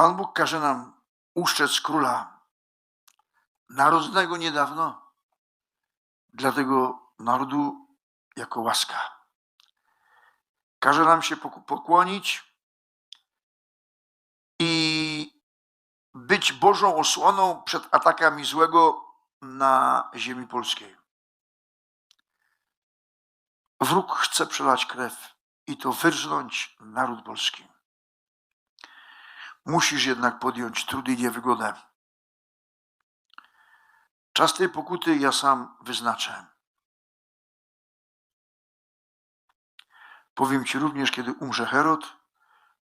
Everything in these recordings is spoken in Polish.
Pan Bóg każe nam uszczec króla, narodzonego niedawno dla tego narodu jako łaska. Każe nam się pok- pokłonić i być Bożą osłoną przed atakami złego na ziemi polskiej. Wróg chce przelać krew i to wyrżnąć naród polski. Musisz jednak podjąć trudy i niewygodę. Czas tej pokuty ja sam wyznaczę. Powiem ci również, kiedy umrze Herod,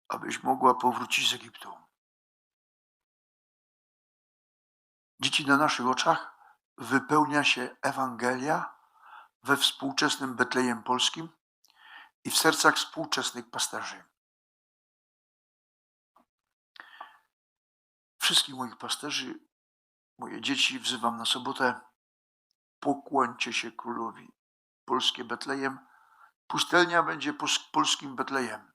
abyś mogła powrócić z Egiptu. Dzieci na naszych oczach wypełnia się Ewangelia we współczesnym Betlejem Polskim i w sercach współczesnych pasterzy. Wszystkich moich pasterzy, moje dzieci wzywam na sobotę. Pokłońcie się królowi. Polskie Betlejem. Pustelnia będzie polskim Betlejem.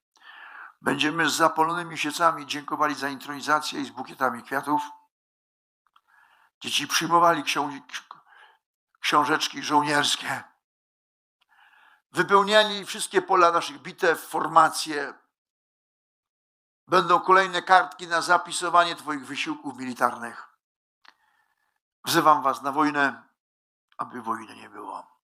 Będziemy z zapalonymi świecami dziękowali za intronizację i z bukietami kwiatów. Dzieci przyjmowali książ- książeczki żołnierskie. Wypełniali wszystkie pola naszych bitew, formacje. Będą kolejne kartki na zapisywanie Twoich wysiłków militarnych. Wzywam Was na wojnę, aby wojny nie było.